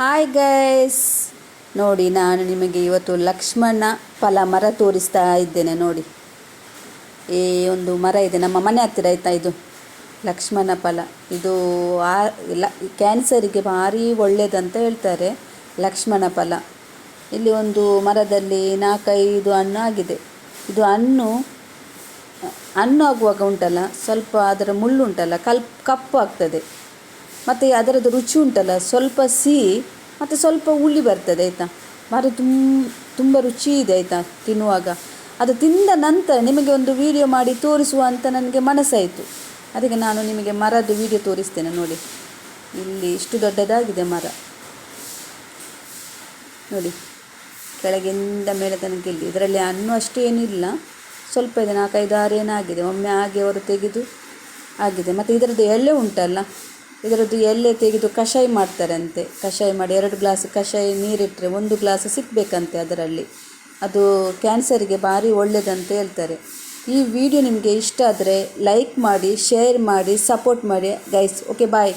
Hi guys ನೋಡಿ, ನಾನು ನಿಮಗೆ ಇವತ್ತು ಲಕ್ಷ್ಮಣ ಫಲ ಮರ ತೋರಿಸ್ತಾ ಇದ್ದೇನೆ, ನೋಡಿ. ಈ ಒಂದು ಮರ ಇದೆ. ನಮ್ಮ ಮನೆ ಹತ್ತಿರ ಆಯ್ತಾ ಇದು? ಲಕ್ಷ್ಮಣ ಫಲ. ಇದು ಆ ಲ ಕ್ಯಾನ್ಸರಿಗೆ ಭಾರಿ ಒಳ್ಳೆಯದಂತ ಹೇಳ್ತಾರೆ ಲಕ್ಷ್ಮಣ ಫಲ. ಇಲ್ಲಿ ಒಂದು ಮರದಲ್ಲಿ ನಾಲ್ಕೈದು ಹಣ್ಣು ಆಗಿದೆ. ಇದು ಹಣ್ಣು ಹಣ್ಣು ಆಗುವಾಗ ಉಂಟಲ್ಲ, ಸ್ವಲ್ಪ ಅದರ ಮುಳ್ಳುಂಟಲ್ಲ ಕಲ್, ಕಪ್ಪು ಆಗ್ತದೆ. ಮತ್ತು ಅದರದ್ದು ರುಚಿ ಉಂಟಲ್ಲ, ಸ್ವಲ್ಪ ಸಿಹಿ, ಮತ್ತು ಸ್ವಲ್ಪ ಹುಳಿ ಬರ್ತದೆ, ಆಯಿತಾ? ಭಾರಿ ತುಂಬ ತುಂಬ ರುಚಿ ಇದೆ, ಆಯಿತಾ, ತಿನ್ನುವಾಗ. ಅದು ತಿಂದ ನಂತರ ನಿಮಗೆ ಒಂದು ವಿಡಿಯೋ ಮಾಡಿ ತೋರಿಸುವ ಅಂತ ನನಗೆ ಮನಸ್ಸಾಯಿತು. ಅದಕ್ಕೆ ನಾನು ನಿಮಗೆ ಮರದ್ದು ವಿಡಿಯೋ ತೋರಿಸ್ತೇನೆ, ನೋಡಿ. ಇಲ್ಲಿ ಇಷ್ಟು ದೊಡ್ಡದಾಗಿದೆ ಮರ. ನೋಡಿ, ಕೆಳಗಿಂದ ಮೇಲೆ ತನಕ ಇಲ್ಲಿ. ಇದರಲ್ಲಿ ಹಣ್ಣು ಅಷ್ಟು ಏನಿಲ್ಲ. ಸ್ವಲ್ಪ ಇದೆ ನಾಲ್ಕೈದು ಆರು ಏನಾಗಿದೆ? ಒಮ್ಮೆ ಹಾಗೆ ಅವರು ತೆಗೆದು ಆಗಿದೆ. ಮತ್ತು ಇದರದ್ದು ಎಳ್ಳೆ ಉಂಟಲ್ಲ? ಇದರದ್ದು ಎಲೆ ತೆಗೆದು ಕಷಾಯ ಮಾಡ್ತಾರಂತೆ. ಕಷಾಯ ಮಾಡಿ ಎರಡು ಗ್ಲಾಸ್ ಕಷಾಯ ನೀರಿಟ್ಟರೆ ಒಂದು ಗ್ಲಾಸ್ ಸಿಕ್ಕಬೇಕಂತೆ ಅದರಲ್ಲಿ. ಅದು ಕ್ಯಾನ್ಸರಿಗೆ ಭಾರಿ ಒಳ್ಳೆಯದಂತ ಹೇಳ್ತಾರೆ. ಈ ವಿಡಿಯೋ ನಿಮಗೆ ಇಷ್ಟ ಆದರೆ ಲೈಕ್ ಮಾಡಿ, ಶೇರ್ ಮಾಡಿ, ಸಪೋರ್ಟ್ ಮಾಡಿ. Guys, okay, bye.